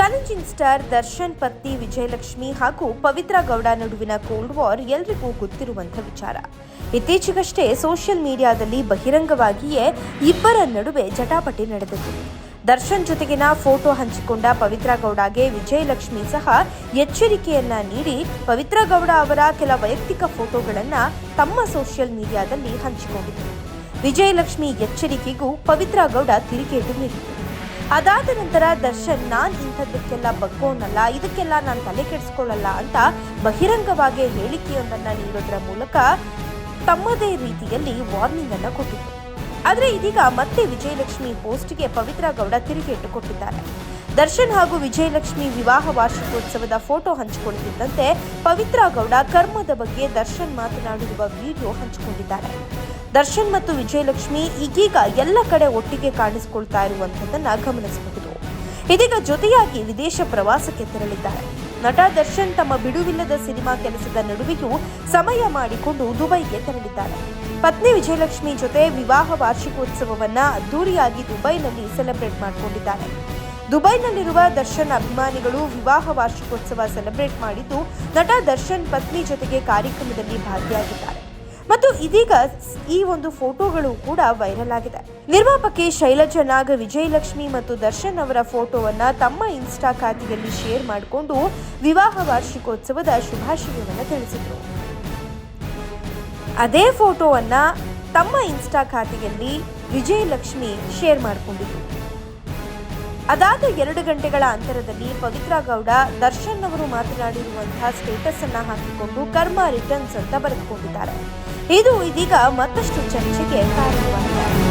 Star Darshan, ಪತ್ನಿ ವಿಜಯಲಕ್ಷ್ಮಿ ಹಾಗೂ ಪವಿತ್ರ ಗೌಡ ನಡುವಿನ ಕೋಲ್ಡ್ ವಾರ್ ಎಲ್ರಿಗೂ ಗೊತ್ತಿರುವಂಥ ವಿಚಾರ. ಇತ್ತೀಚೆಗಷ್ಟೇ ಸೋಷಿಯಲ್ ಮೀಡಿಯಾದಲ್ಲಿ ಬಹಿರಂಗವಾಗಿಯೇ ಇಬ್ಬರ ನಡುವೆ ಜಟಾಪಟಿ ನಡೆದಿತ್ತು ದರ್ಶನ್ ಜೊತೆಗಿನ ಫೋಟೋ ಹಂಚಿಕೊಂಡ ಪವಿತ್ರ ಗೌಡಗೆ ವಿಜಯಲಕ್ಷ್ಮಿ ಸಹ ಎಚ್ಚರಿಕೆಯನ್ನ ನೀಡಿ ಪವಿತ್ರ ಗೌಡ ಅವರ ಕೆಲ ವೈಯಕ್ತಿಕ ಫೋಟೋಗಳನ್ನ ತಮ್ಮ ಸೋಷಿಯಲ್ ಮೀಡಿಯಾದಲ್ಲಿ ಹಂಚಿಕೊಂಡಿದ್ದರು. ವಿಜಯಲಕ್ಷ್ಮಿ ಎಚ್ಚರಿಕೆಗೂ ಪವಿತ್ರ ಗೌಡ ತಿರುಗೇಟು ನೀಡಿದರು ಅದಾದ ನಂತರ ದರ್ಶನ್, ನಾನ್ ಇಂಥದ್ದಕ್ಕೆಲ್ಲ ಬಗ್ಗೋನಲ್ಲ, ಇದಕ್ಕೆಲ್ಲ ನಾನು ತಲೆ ಕೆಡಿಸ್ಕೊಳ್ಳಲ್ಲ ಅಂತ ಬಹಿರಂಗವಾಗಿ ಹೇಳಿಕೆಯೊಂದನ್ನ ನೀಡೋದ್ರ ಮೂಲಕ ತಮ್ಮದೇ ರೀತಿಯಲ್ಲಿ ವಾರ್ನಿಂಗ್ ಅನ್ನ ಕೊಟ್ಟಿದ್ರು. ಆದ್ರೆ ಇದೀಗ ಮತ್ತೆ ವಿಜಯಲಕ್ಷ್ಮಿ ಪೋಸ್ಟ್ಗೆ ಪವಿತ್ರ ಗೌಡ ತಿರುಗೇಟು ಕೊಟ್ಟಿದ್ದಾರೆ. ದರ್ಶನ್ ಹಾಗೂ ವಿಜಯಲಕ್ಷ್ಮಿ ವಿವಾಹ ವಾರ್ಷಿಕೋತ್ಸವದ ಫೋಟೋ ಹಂಚಿಕೊಂಡಿದ್ದಂತೆ ಪವಿತ್ರ ಗೌಡ ಕರ್ಮದ ಬಗ್ಗೆ ದರ್ಶನ್ ಮಾತನಾಡಿರುವ ವಿಡಿಯೋ ಹಂಚಿಕೊಂಡಿದ್ದಾರೆ. ದರ್ಶನ್ ಮತ್ತು ವಿಜಯಲಕ್ಷ್ಮಿ ಈಗೀಗ ಎಲ್ಲ ಕಡೆ ಒಟ್ಟಿಗೆ ಕಾಣಿಸಿಕೊಳ್ತಾ ಇರುವಂಥದ್ದನ್ನು ಗಮನಿಸಬಹುದು. ಇದೀಗ ಜೊತೆಯಾಗಿ ವಿದೇಶ ಪ್ರವಾಸಕ್ಕೆ ತೆರಳಿದ್ದಾರೆ. ನಟ ದರ್ಶನ್ ತಮ್ಮ ಬಿಡುವಿಲ್ಲದ ಸಿನಿಮಾ ಕೆಲಸದ ನಡುವೆಯೂ ಸಮಯ ಮಾಡಿಕೊಂಡು ದುಬೈಗೆ ತೆರಳಿದ್ದಾರೆ. ಪತ್ನಿ ವಿಜಯಲಕ್ಷ್ಮಿ ಜೊತೆ ವಿವಾಹ ವಾರ್ಷಿಕೋತ್ಸವವನ್ನ ಅದ್ದೂರಿಯಾಗಿ ದುಬೈನಲ್ಲಿ ಸೆಲೆಬ್ರೇಟ್ ಮಾಡಿಕೊಂಡಿದ್ದಾರೆ. ದುಬೈನಲ್ಲಿರುವ ದರ್ಶನ್ ಅಭಿಮಾನಿಗಳು ವಿವಾಹ ವಾರ್ಷಿಕೋತ್ಸವ ಸೆಲೆಬ್ರೇಟ್ ಮಾಡಿದ್ದು, ನಟ ದರ್ಶನ್ ಪತ್ನಿ ಜೊತೆಗೆ ಕಾರ್ಯಕ್ರಮದಲ್ಲಿ ಭಾಗಿಯಾಗಿದ್ದಾರೆ. ಮತ್ತು ಇದೀಗ ಈ ಒಂದು ಫೋಟೋಗಳು ಕೂಡ ವೈರಲ್ ಆಗಿದೆ. ನಿರ್ಮಾಪಕಿ ಶೈಲಜಾ ನಾಗ, ವಿಜಯಲಕ್ಷ್ಮಿ ಮತ್ತು ದರ್ಶನ್ ಅವರ ಫೋಟೋವನ್ನ ತಮ್ಮ ಇನ್ಸ್ಟಾ ಖಾತೆಯಲ್ಲಿ ಶೇರ್ ಮಾಡಿಕೊಂಡು ವಿವಾಹ ವಾರ್ಷಿಕೋತ್ಸವದ ಶುಭಾಶಯವನ್ನು ತಿಳಿಸಿದರು. ಅದೇ ಫೋಟೋವನ್ನ ತಮ್ಮ ಇನ್ಸ್ಟಾ ಖಾತೆಯಲ್ಲಿ ವಿಜಯಲಕ್ಷ್ಮಿ ಶೇರ್ ಮಾಡಿಕೊಂಡಿದ್ರು. ಅದಾದ ಎರಡು ಗಂಟೆಗಳ ಅಂತರದಲ್ಲಿ ಪವಿತ್ರ ಗೌಡ ದರ್ಶನ್ ಅವರು ಮಾತನಾಡಿರುವಂತಹ ಸ್ಟೇಟಸ್ ಅನ್ನ ಹಾಕಿಕೊಂಡು ಕರ್ಮ ರಿಟರ್ನ್ಸ್ ಅಂತ ಬರೆದುಕೊಂಡಿದ್ದಾರೆ. ಇದು ಇದೀಗ ಮತ್ತಷ್ಟು ಚರ್ಚೆಗೆ ಕಾರಣವಾಗಿದೆ.